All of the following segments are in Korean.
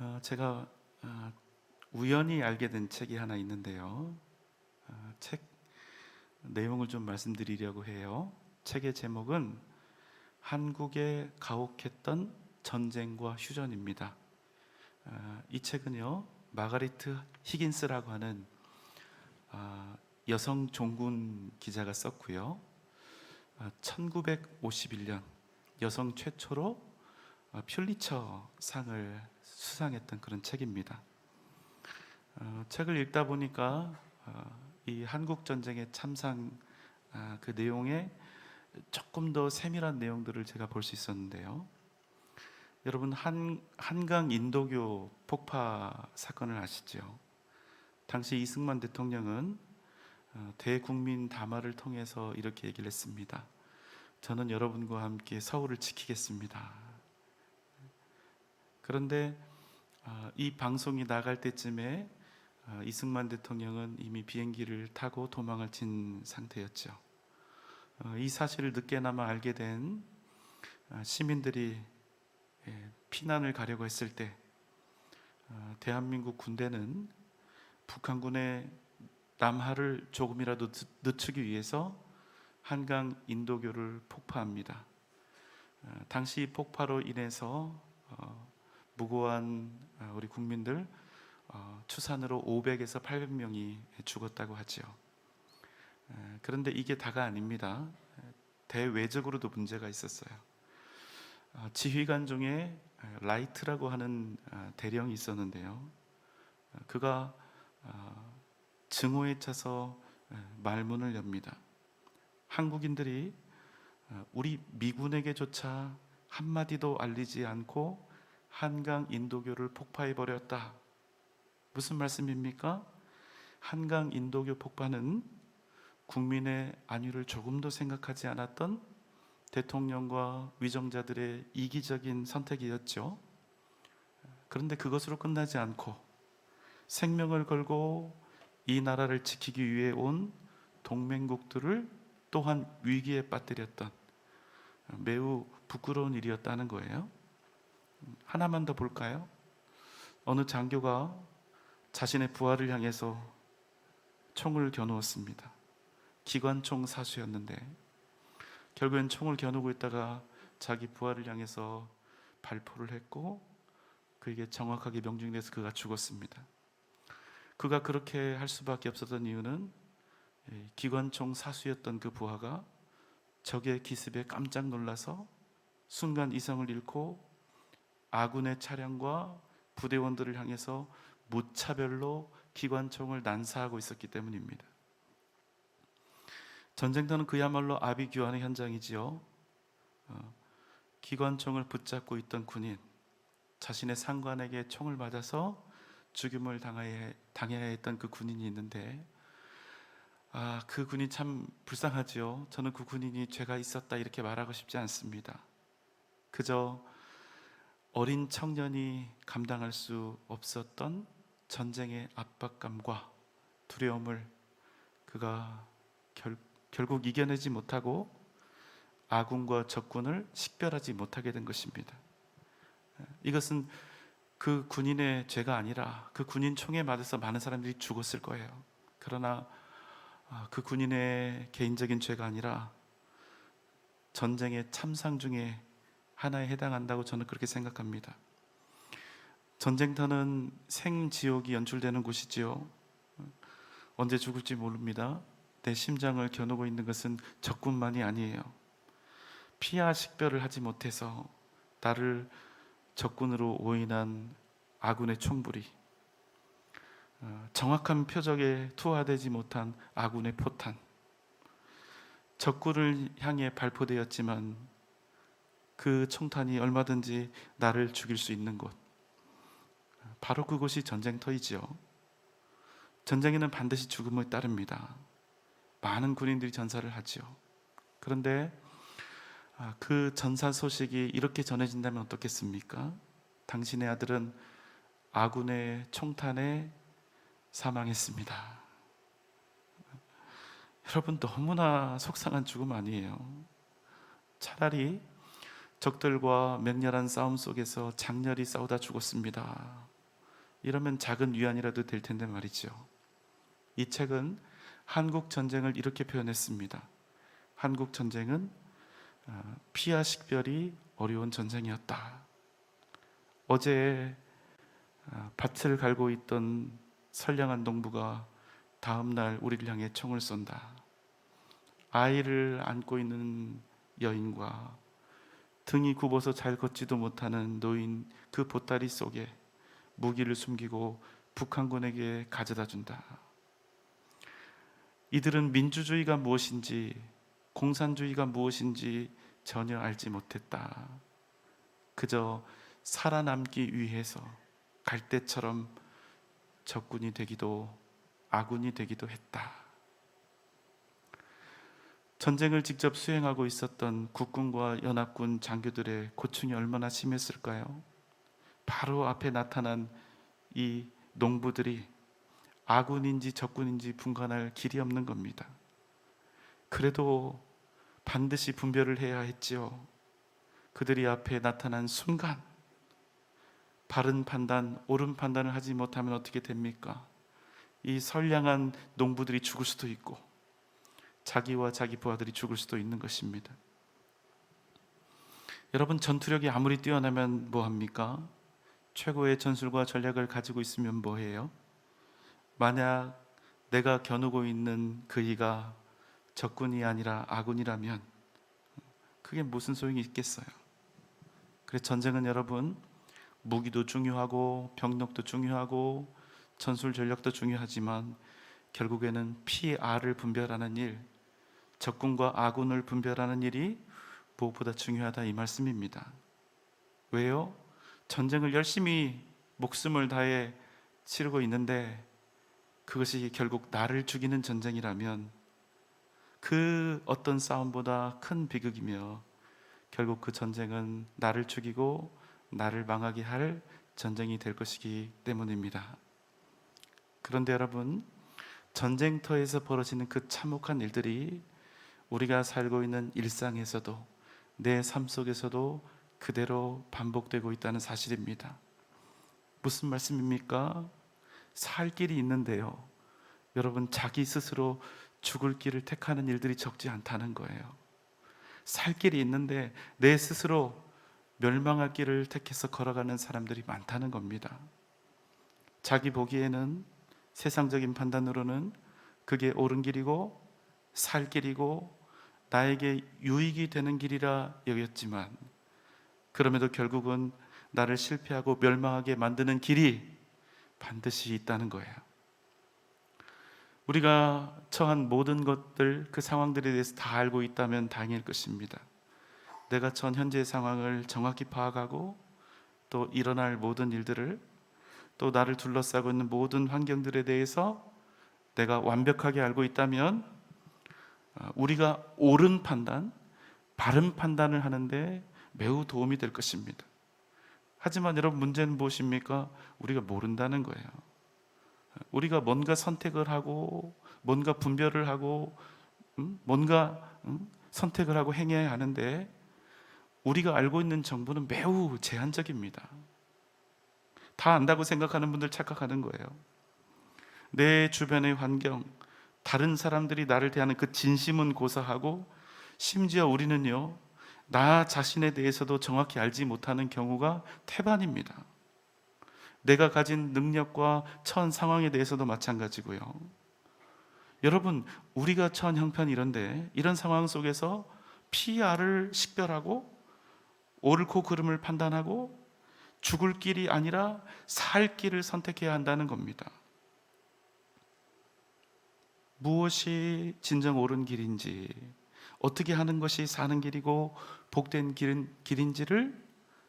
어, 제가 어, 우연히 알게 된 책이 하나 있는데요. 어, 책 내용을 좀 말씀드리려고 해요. 책의 제목은 한국에 가혹했던 전쟁과 휴전입니다. 어, 이 책은요 마가리트 히긴스라고 하는 아, 여성 종군 기자가 썼고요. 아, 1951년 여성 최초로 어, 퓰리처 상을 수상했던 그런 책입니다. 어, 책을 읽다 보니까 어, 이 한국 전쟁의 참상 아, 그 내용에 조금 더 세밀한 내용들을 제가 볼 수 있었는데요. 여러분 한 한강 인도교 폭파 사건을 아시죠? 당시 이승만 대통령은 어, 대국민 담화를 통해서 이렇게 얘기를 했습니다. 저는 여러분과 함께 서울을 지키겠습니다. 그런데 어, 이 방송이 나갈 때쯤에 어, 이승만 대통령은 이미 비행기를 타고 도망을 친 상태였죠. 어, 이 사실을 늦게나마 알게 된 어, 시민들이 예, 피난을 가려고 했을 때 어, 대한민국 군대는 북한군의 남하를 조금이라도 늦- 늦추기 위해서 한강 인도교를 폭파합니다. 어, 당시 이 폭파로 인해서 어, 무고한 어, 우리 국민들 어, 추산으로 500에서 800명이 죽었다고 하지요. 에, 그런데 이게 다가 아닙니다. 에, 대외적으로도 문제가 있었어요. 어, 지휘관 중에 에, 라이트라고 하는 어, 대령이 있었는데요. 어, 그가 어, 증오에 차서 에, 말문을 엽니다. 한국인들이 어, 우리 미군에게조차 한마디도 알리지 않고 한강 인도교를 폭파해 버렸다. 무슨 말씀입니까? 한강 인도교 폭파는 국민의 안위를 조금도 생각하지 않았던 대통령과 위정자들의 이기적인 선택이었죠. 그런데 그것으로 끝나지 않고 생명을 걸고 이 나라를 지키기 위해 온 동맹국들을 또한 위기에 빠뜨렸던 매우 부끄러운 일이었다는 거예요. 하나만 더 볼까요? 어느 장교가 자신의 부하를 향해서 총을 겨누었습니다. 기관총 사수였는데 결국엔 총을 겨누고 있다가 자기 부하를 향해서 발포를 했고 그에게 정확하게 명중돼서 그가 죽었습니다. 그가 그렇게 할 수밖에 없었던 이유는 예, 기관총 사수였던 그 부하가 적의 기습에 깜짝 놀라서 순간 이성을 잃고 아군의 차량과 부대원들을 향해서 무차별로 기관총을 난사하고 있었기 때문입니다. 전쟁터는 그야말로 아비규환의 현장이지요. 어, 기관총을 붙잡고 있던 군인, 자신의 상관에게 총을 맞아서 죽임을 당해야, 당해야 했던 그 군인이 있는데, 아, 그 군인 참 불쌍하지요. 저는 그 군인이 죄가 있었다 이렇게 말하고 싶지 않습니다. 그저 어린 청년이 감당할 수 없었던 전쟁의 압박감과 두려움을 그가 결, 결국 이겨내지 못하고 아군과 적군을 식별하지 못하게 된 것입니다. 이것은 그 군인의 죄가 아니라 그 군인 총에 맞아서 많은 사람들이 죽었을 거예요. 그러나 아, 그 군인의 개인적인 죄가 아니라 전쟁의 참상 중에 하나에 해당한다고 저는 그렇게 생각합니다. 전쟁터는 생지옥이 연출되는 곳이지요. 언제 죽을지 모릅니다. 내 심장을 겨누고 있는 것은 적군만이 아니에요. 피하 식별을 하지 못해서 나를 적군으로 오인한 아군의 총불이 어, 정확한 표적에 투하되지 못한 아군의 포탄 적군을 향해 발포되었지만 그 총탄이 얼마든지 나를 죽일 수 있는 곳 바로 그곳이 전쟁터이지요. 전쟁에는 반드시 죽음을 따릅니다. 많은 군인들이 전사를 하지요. 그런데 아, 그 전사 소식이 이렇게 전해진다면 어떻겠습니까? 당신의 아들은 아군의 총탄에 사망했습니다. 여러분 너무나 속상한 죽음 아니에요. 차라리 적들과 맹렬한 싸움 속에서 장렬히 싸우다 죽었습니다. 이러면 작은 위안이라도 될 텐데 말이죠. 이 책은 한국 전쟁을 이렇게 표현했습니다. 한국 전쟁은 어, 피와 식별이 어려운 전쟁이었다. 어제 어, 밭을 갈고 있던 선량한 농부가 다음 날 우리를 향해 총을 쏜다. 아이를 안고 있는 여인과 등이 굽어서 잘 걷지도 못하는 노인 그 보따리 속에 무기를 숨기고 북한군에게 가져다 준다. 이들은 민주주의가 무엇인지 공산주의가 무엇인지 전혀 알지 못했다. 그저 살아남기 위해서 갈대처럼 적군이 되기도 아군이 되기도 했다. 전쟁을 직접 수행하고 있었던 국군과 연합군 장교들의 고충이 얼마나 심했을까요? 바로 앞에 나타난 이 농부들이 아군인지 적군인지 분간할 길이 없는 겁니다. 그래도 반드시 분별을 해야 했지요. 그들이 앞에 나타난 순간 바른 판단, 옳은 판단을 하지 못하면 어떻게 됩니까? 이 선량한 농부들이 죽을 수도 있고 자기와 자기 부하들이 죽을 수도 있는 것입니다. 여러분 전투력이 아무리 뛰어나면 뭐 합니까? 최고의 전술과 전략을 가지고 있으면 뭐 해요? 만약 내가 겨누고 있는 그이가 적군이 아니라 아군이라면 그게 무슨 소용이 있겠어요? 그래 전쟁은 여러분 무기도 중요하고 병력도 중요하고 전술 전략도 중요하지만 결국에는 피, 알을 분별하는 일, 적군과 아군을 분별하는 일이 무엇보다 중요하다 이 말씀입니다. 왜요? 전쟁을 열심히 목숨을 다해 치르고 있는데 그것이 결국 나를 죽이는 전쟁이라면 그 어떤 싸움보다 큰 비극이며 결국 그 전쟁은 나를 죽이고 나를 망하게 할 전쟁이 될 것이기 때문입니다. 그런데 여러분, 전쟁터에서 벌어지는 그 참혹한 일들이 우리가 살고 있는 일상에서도 내 삶 속에서도 그대로 반복되고 있다는 사실입니다. 무슨 말씀입니까? 살 길이 있는데요. 여러분, 자기 스스로 죽을 길을 택하는 일들이 적지 않다는 거예요. 살 길이 있는데 내 스스로 멸망할 길을 택해서 걸어가는 사람들이 많다는 겁니다. 자기 보기에는 세상적인 판단으로는 그게 옳은 길이고 살 길이고 나에게 유익이 되는 길이라 여겼지만 그럼에도 결국은 나를 실패하고 멸망하게 만드는 길이 반드시 있다는 거예요. 우리가 처한 모든 것들 그 상황들에 대해서 다 알고 있다면 다행일 것입니다. 내가 전 현재의 상황을 정확히 파악하고 또 일어날 모든 일들을 또 나를 둘러싸고 있는 모든 환경들에 대해서 내가 완벽하게 알고 있다면 어, 우리가 옳은 판단, 바른 판단을 하는데 매우 도움이 될 것입니다. 하지만 여러분 문제는 무엇입니까? 우리가 모른다는 거예요. 우리가 뭔가 선택을 하고 뭔가 분별을 하고 음? 뭔가 음? 선택을 하고 행해야 하는데 우리가 알고 있는 정보는 매우 제한적입니다. 다 안다고 생각하는 분들 착각하는 거예요. 내 주변의 환경, 다른 사람들이 나를 대하는 그 진심은 고사하고 심지어 우리는요, 나 자신에 대해서도 정확히 알지 못하는 경우가 태반입니다. 내가 가진 능력과 처한 상황에 대해서도 마찬가지고요. 여러분, 우리가 처한 형편이 이런데 이런 상황 속에서 PR을 식별하고 옳고 그름을 판단하고 죽을 길이 아니라 살 길을 선택해야 한다는 겁니다. 무엇이 진정 옳은 길인지, 어떻게 하는 것이 사는 길이고 복된 길인, 길인지를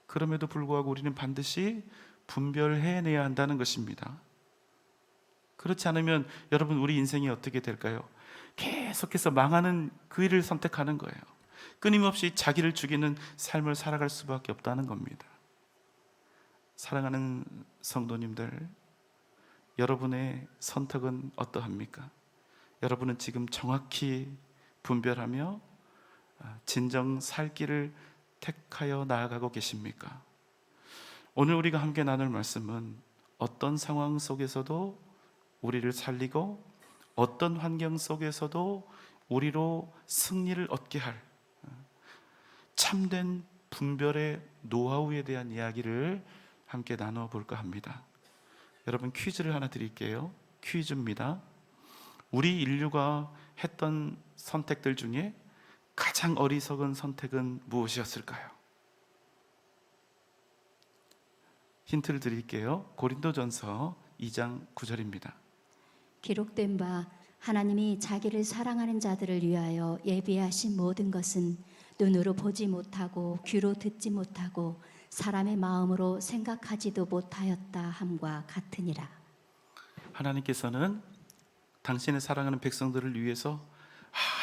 그럼에도 불구하고 우리는 반드시 분별해내야 한다는 것입니다. 그렇지 않으면 여러분 우리 인생이 어떻게 될까요? 계속해서 망하는 그 일을 선택하는 거예요. 끊임없이 자기를 죽이는 삶을 살아갈 수밖에 없다는 겁니다. 사랑하는 성도님들, 여러분의 선택은 어떠합니까? 여러분은 지금 정확히 분별하며 아, 진정 살 길을 택하여 나아가고 계십니까? 오늘 우리가 함께 나눌 말씀은 어떤 상황 속에서도 우리를 살리고 어떤 환경 속에서도 우리로 승리를 얻게 할 참된 분별의 노하우에 대한 이야기를 함께 나누어 볼까 합니다. 여러분 퀴즈를 하나 드릴게요. 퀴즈입니다. 우리 인류가 했던 선택들 중에 가장 어리석은 선택은 무엇이었을까요? 힌트를 드릴게요. 고린도전서 2장 9절입니다. 기록된 바 하나님이 자기를 사랑하는 자들을 위하여 예비하신 모든 것은 눈으로 보지 못하고 귀로 듣지 못하고 사람의 마음으로 생각하지도 못하였다 함과 같으니라. 하나님께서는 당신의 사랑하는 백성들을 위해서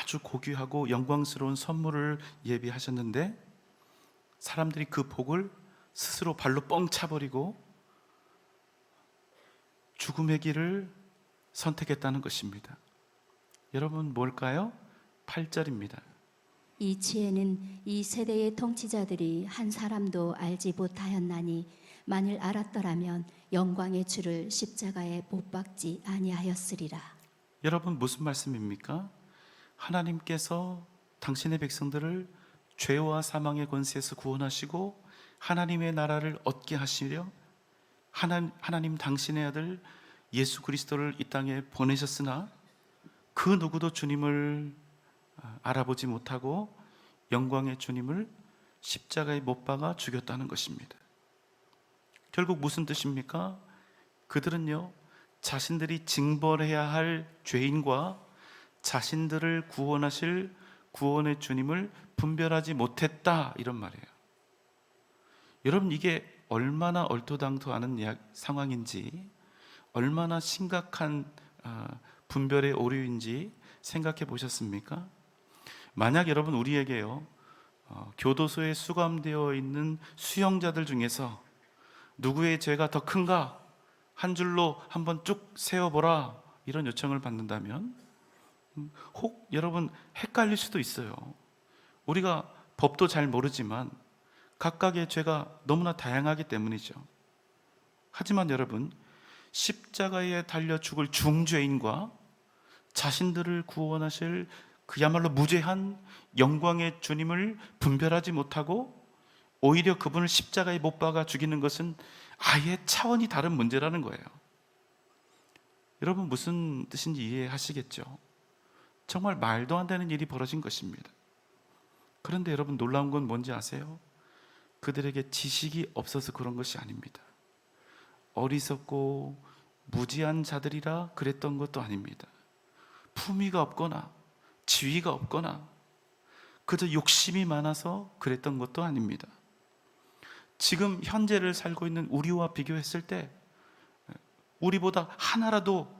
아주 고귀하고 영광스러운 선물을 예비하셨는데 사람들이 그 복을 스스로 발로 뻥 차버리고 죽음의 길을 선택했다는 것입니다. 여러분 뭘까요? 8절입니다. 이 지혜는 이 세대의 통치자들이 한 사람도 알지 못하였나니 만일 알았더라면 영광의 주를 십자가에 못 박지 아니하였으리라. 여러분 무슨 말씀입니까? 하나님께서 당신의 백성들을 죄와 사망의 권세에서 구원하시고 하나님의 나라를 얻게 하시려 하나, 하나님 당신의 아들 예수 그리스도를 이 땅에 보내셨으나 그 누구도 주님을 아, 알아보지 못하고 영광의 주님을 십자가에 못 박아 죽였다는 것입니다. 결국 무슨 뜻입니까? 그들은요, 자신들이 징벌해야 할 죄인과 자신들을 구원하실 구원의 주님을 분별하지 못했다 이런 말이에요. 여러분 이게 얼마나 얼토당토하는 상황인지 얼마나 심각한 아, 분별의 오류인지 생각해 보셨습니까? 만약 여러분 우리에게요 어, 교도소에 수감되어 있는 수용자들 중에서 누구의 죄가 더 큰가 한 줄로 한번 쭉 세어보라 이런 요청을 받는다면 음, 혹 여러분 헷갈릴 수도 있어요. 우리가 법도 잘 모르지만 각각의 죄가 너무나 다양하기 때문이죠. 하지만 여러분 십자가에 달려 죽을 중죄인과 자신들을 구원하실 그야말로 무죄한 영광의 주님을 분별하지 못하고 오히려 그분을 십자가에 못 박아 죽이는 것은 아예 차원이 다른 문제라는 거예요. 여러분 무슨 뜻인지 이해하시겠죠? 정말 말도 안 되는 일이 벌어진 것입니다. 그런데 여러분 놀라운 건 뭔지 아세요? 그들에게 지식이 없어서 그런 것이 아닙니다. 어리석고 무지한 자들이라 그랬던 것도 아닙니다. 품위가 없거나 지위가 없거나 그저 욕심이 많아서 그랬던 것도 아닙니다. 지금 현재를 살고 있는 우리와 비교했을 때 우리보다 하나라도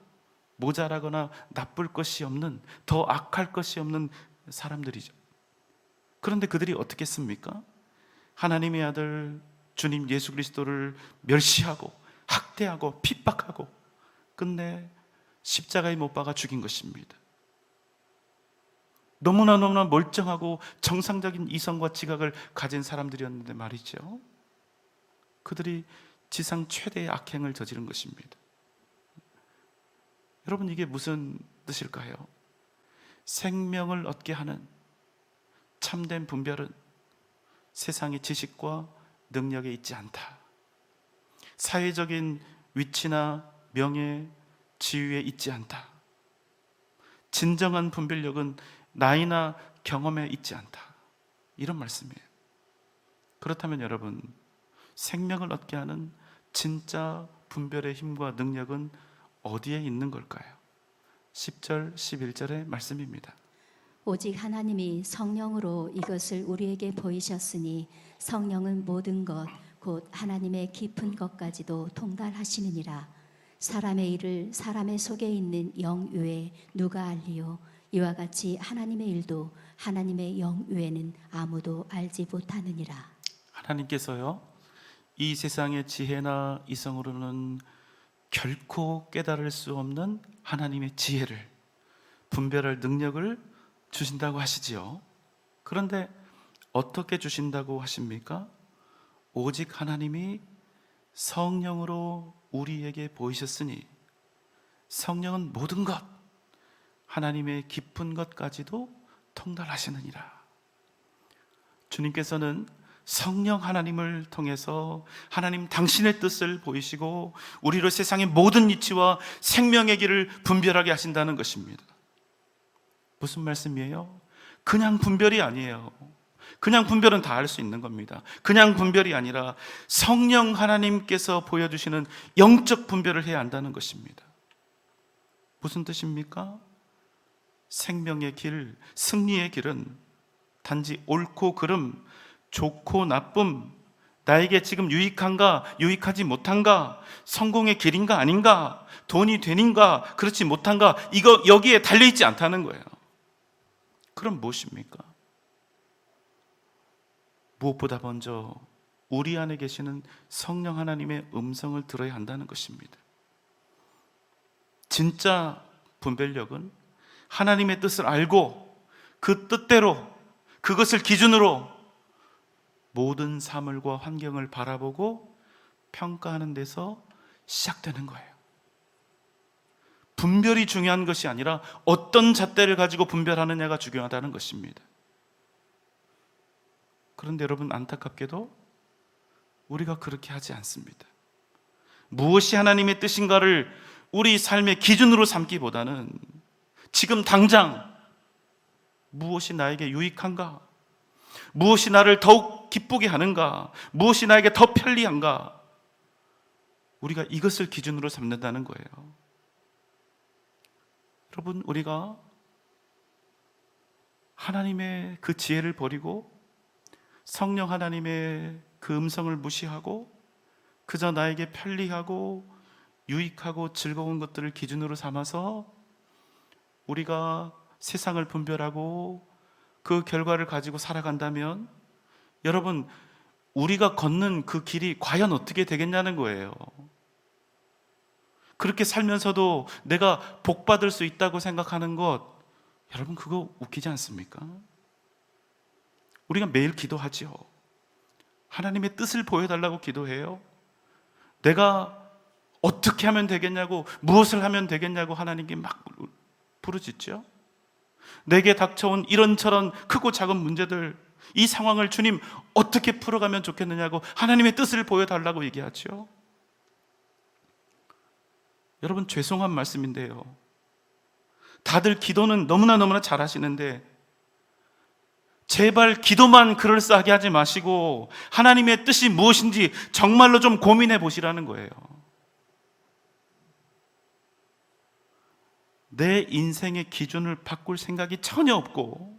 모자라거나 나쁠 것이 없는 더 악할 것이 없는 사람들이죠. 그런데 그들이 어떻게 했습니까? 하나님의 아들 주님 예수 그리스도를 멸시하고 학대하고 핍박하고 끝내 십자가에 못 박아 죽인 것입니다. 너무나 너무나 멀쩡하고 정상적인 이성과 지각을 가진 사람들이었는데 말이죠. 그들이 지상 최대의 악행을 저지른 것입니다. 여러분 이게 무슨 뜻일까요? 생명을 얻게 하는 참된 분별은 세상의 지식과 능력에 있지 않다. 사회적인 위치나 명예, 지위에 있지 않다. 진정한 분별력은 나이나 경험에 있지 않다. 이런 말씀이에요. 그렇다면 여러분, 생명을 얻게 하는 진짜 분별의 힘과 능력은 어디에 있는 걸까요? 10절, 11절의 말씀입니다. 오직 하나님이 성령으로 이것을 우리에게 보이셨으니 성령은 모든 것 곧 하나님의 깊은 것까지도 통달하시느니라 사람의 일을 사람의 속에 있는 영 외에 누가 알리요 이와 같이 하나님의 일도 하나님의 영 외에는 아무도 알지 못하느니라 하나님께서요, 이 세상의 지혜나 이성으로는 결코 깨달을 수 없는 하나님의 지혜를 분별할 능력을 주신다고 하시지요. 그런데 어떻게 주신다고 하십니까? 오직 하나님이 성령으로 우리에게 보이셨으니 성령은 모든 것 하나님의 깊은 것까지도 통달하시느니라. 주님께서는 성령 하나님을 통해서 하나님 당신의 뜻을 보이시고 우리로 세상의 모든 이치와 생명의 길을 분별하게 하신다는 것입니다. 무슨 말씀이에요? 그냥 분별이 아니에요. 그냥 분별은 다 할 수 있는 겁니다. 그냥 분별이 아니라 성령 하나님께서 보여주시는 영적 분별을 해야 한다는 것입니다. 무슨 뜻입니까? 생명의 길, 승리의 길은 단지 옳고 그름, 좋고 나쁨, 나에게 지금 유익한가, 유익하지 못한가, 성공의 길인가 아닌가, 돈이 되는가, 그렇지 못한가, 이거 여기에 달려있지 않다는 거예요. 그럼 무엇입니까? 무엇보다 먼저 우리 안에 계시는 성령 하나님의 음성을 들어야 한다는 것입니다. 진짜 분별력은 하나님의 뜻을 알고 그 뜻대로 그것을 기준으로 모든 사물과 환경을 바라보고 평가하는 데서 시작되는 거예요. 분별이 중요한 것이 아니라 어떤 잣대를 가지고 분별하느냐가 중요하다는 것입니다. 그런데 여러분 안타깝게도 우리가 그렇게 하지 않습니다. 무엇이 하나님의 뜻인가를 우리 삶의 기준으로 삼기보다는 지금 당장 무엇이 나에게 유익한가? 무엇이 나를 더욱 기쁘게 하는가? 무엇이 나에게 더 편리한가? 우리가 이것을 기준으로 삼는다는 거예요. 여러분, 우리가 하나님의 그 지혜를 버리고 성령 하나님의 그 음성을 무시하고 그저 나에게 편리하고 유익하고 즐거운 것들을 기준으로 삼아서 우리가 세상을 분별하고 그 결과를 가지고 살아간다면 여러분 우리가 걷는 그 길이 과연 어떻게 되겠냐는 거예요. 그렇게 살면서도 내가 복 받을 수 있다고 생각하는 것 여러분 그거 웃기지 않습니까? 우리가 매일 기도하지요. 하나님의 뜻을 보여달라고 기도해요. 내가 어떻게 하면 되겠냐고, 무엇을 하면 되겠냐고 하나님께 막 부르짖죠. 내게 닥쳐온 이런저런 크고 작은 문제들, 이 상황을 주님 어떻게 풀어가면 좋겠느냐고 하나님의 뜻을 보여달라고 얘기하죠. 여러분, 죄송한 말씀인데요. 다들 기도는 너무나 너무나 잘 하시는데, 제발 기도만 그럴싸하게 하지 마시고 하나님의 뜻이 무엇인지 정말로 좀 고민해 보시라는 거예요. 내 인생의 기준을 바꿀 생각이 전혀 없고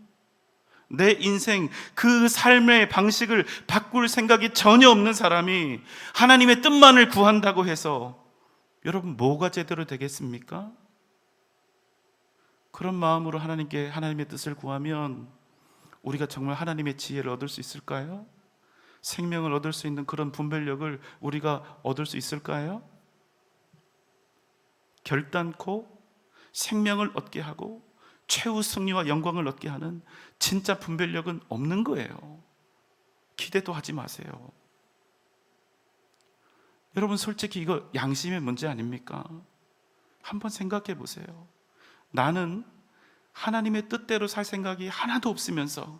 내 인생 그 삶의 방식을 바꿀 생각이 전혀 없는 사람이 하나님의 뜻만을 구한다고 해서 여러분 뭐가 제대로 되겠습니까? 그런 마음으로 하나님께 하나님의 뜻을 구하면 우리가 정말 하나님의 지혜를 얻을 수 있을까요? 생명을 얻을 수 있는 그런 분별력을 우리가 얻을 수 있을까요? 결단코 생명을 얻게 하고 최후 승리와 영광을 얻게 하는 진짜 분별력은 없는 거예요. 기대도 하지 마세요. 여러분 솔직히 이거 양심의 문제 아닙니까? 한번 생각해 보세요. 나는 하나님의 뜻대로 살 생각이 하나도 없으면서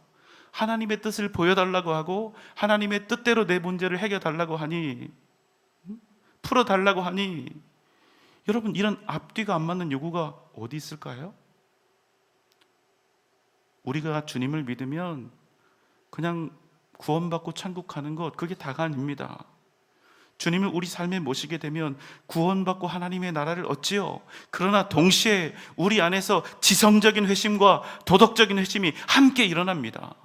하나님의 뜻을 보여달라고 하고 하나님의 뜻대로 내 문제를 해결달라고 하니 음? 풀어달라고 하니 여러분 이런 앞뒤가 안 맞는 요구가 어디 있을까요? 우리가 주님을 믿으면 그냥 구원받고 천국 가는 것 그게 다가 아닙니다. 주님을 우리 삶에 모시게 되면 구원받고 하나님의 나라를 얻지요. 그러나 동시에 우리 안에서 지성적인 회심과 도덕적인 회심이 함께 일어납니다.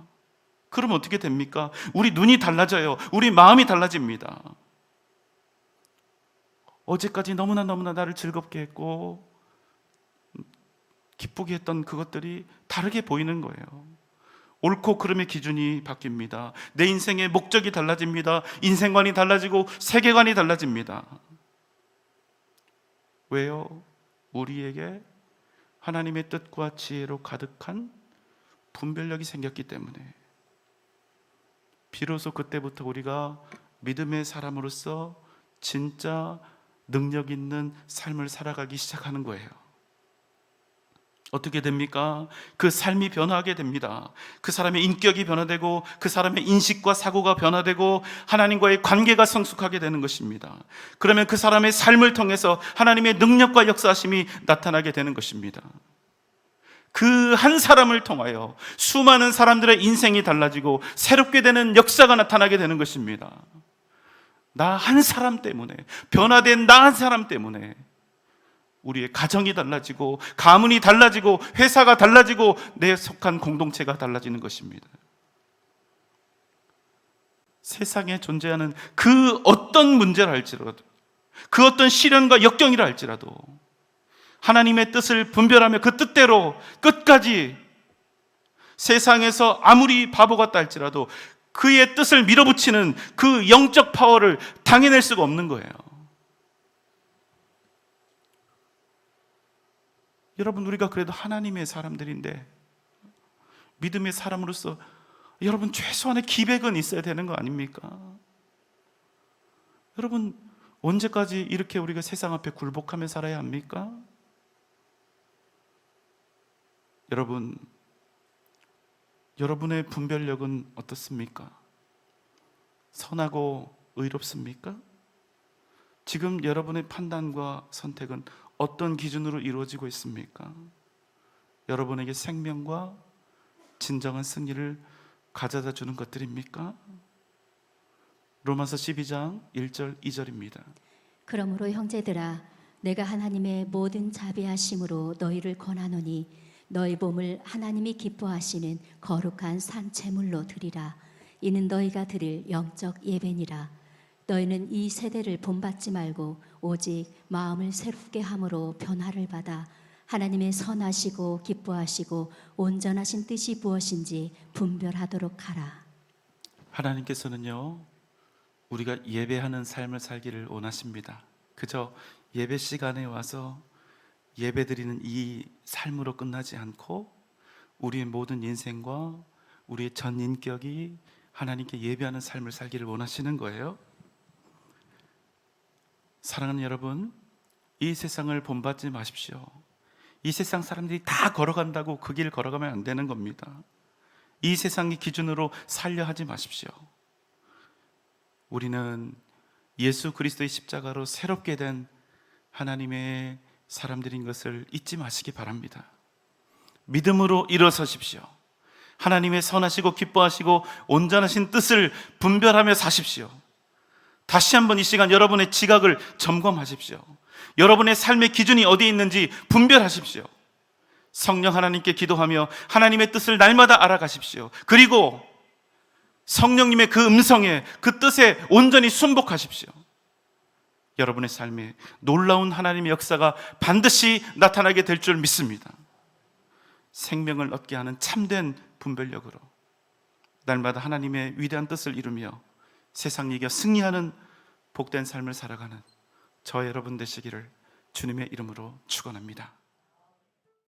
그럼 어떻게 됩니까? 우리 눈이 달라져요. 우리 마음이 달라집니다. 어제까지 너무나 너무나 나를 즐겁게 했고 기쁘게 했던 그것들이 다르게 보이는 거예요. 옳고 그름의 기준이 바뀝니다. 내 인생의 목적이 달라집니다. 인생관이 달라지고 세계관이 달라집니다. 왜요? 우리에게 하나님의 뜻과 지혜로 가득한 분별력이 생겼기 때문에 비로소 그때부터 우리가 믿음의 사람으로서 진짜 능력 있는 삶을 살아가기 시작하는 거예요. 어떻게 됩니까? 그 삶이 변화하게 됩니다. 그 사람의 인격이 변화되고 그 사람의 인식과 사고가 변화되고 하나님과의 관계가 성숙하게 되는 것입니다. 그러면 그 사람의 삶을 통해서 하나님의 능력과 역사심이 나타나게 되는 것입니다. 그 한 사람을 통하여 수많은 사람들의 인생이 달라지고 새롭게 되는 역사가 나타나게 되는 것입니다. 나 한 사람 때문에 변화된 나 한 사람 때문에 우리의 가정이 달라지고 가문이 달라지고 회사가 달라지고 내 속한 공동체가 달라지는 것입니다. 세상에 존재하는 그 어떤 문제를 할지라도 그 어떤 시련과 역경이라 할지라도 하나님의 뜻을 분별하며 그 뜻대로 끝까지 세상에서 아무리 바보 같다 할지라도 그의 뜻을 밀어붙이는 그 영적 파워를 당해낼 수가 없는 거예요. 여러분 우리가 그래도 하나님의 사람들인데 믿음의 사람으로서 여러분 최소한의 기백은 있어야 되는 거 아닙니까? 여러분 언제까지 이렇게 우리가 세상 앞에 굴복하며 살아야 합니까? 여러분 여러분의 분별력은 어떻습니까? 선하고 의롭습니까? 지금 여러분의 판단과 선택은 어떤 기준으로 이루어지고 있습니까? 여러분에게 생명과 진정한 승리를 가져다 주는 것들입니까? 로마서 12장 1절 2절입니다. 그러므로 형제들아 내가 하나님의 모든 자비하심으로 너희를 권하노니 너희 몸을 하나님이 기뻐하시는 거룩한 산채물로 드리라 이는 너희가 드릴 영적 예배니라 너희는 이 세대를 본받지 말고 오직 마음을 새롭게 함으로 변화를 받아 하나님의 선하시고 기뻐하시고 온전하신 뜻이 무엇인지 분별하도록 하라 하나님께서는요, 우리가 예배하는 삶을 살기를 원하십니다. 그저 예배 시간에 와서 예배 드리는 이 삶으로 끝나지 않고 우리의 모든 인생과 우리의 전 인격이 하나님께 예배하는 삶을 살기를 원하시는 거예요. 사랑하는 여러분, 이 세상을 본받지 마십시오. 이 세상 사람들이 다 걸어간다고 그 길 걸어가면 안 되는 겁니다. 이 세상의 기준으로 살려 하지 마십시오. 우리는 예수 그리스도의 십자가로 새롭게 된 하나님의 사람들인 것을 잊지 마시기 바랍니다. 믿음으로 일어서십시오. 하나님의 선하시고 기뻐하시고 온전하신 뜻을 분별하며 사십시오. 다시 한번 이 시간 여러분의 지각을 점검하십시오. 여러분의 삶의 기준이 어디에 있는지 분별하십시오. 성령 하나님께 기도하며 하나님의 뜻을 날마다 알아가십시오. 그리고 성령님의 그 음성에 그 뜻에 온전히 순복하십시오. 여러분의 삶에 놀라운 하나님의 역사가 반드시 나타나게 될 줄 믿습니다. 생명을 얻게 하는 참된 분별력으로 날마다 하나님의 위대한 뜻을 이루며 세상 이겨 승리하는 복된 삶을 살아가는 저 여러분 되시기를 주님의 이름으로 축원합니다.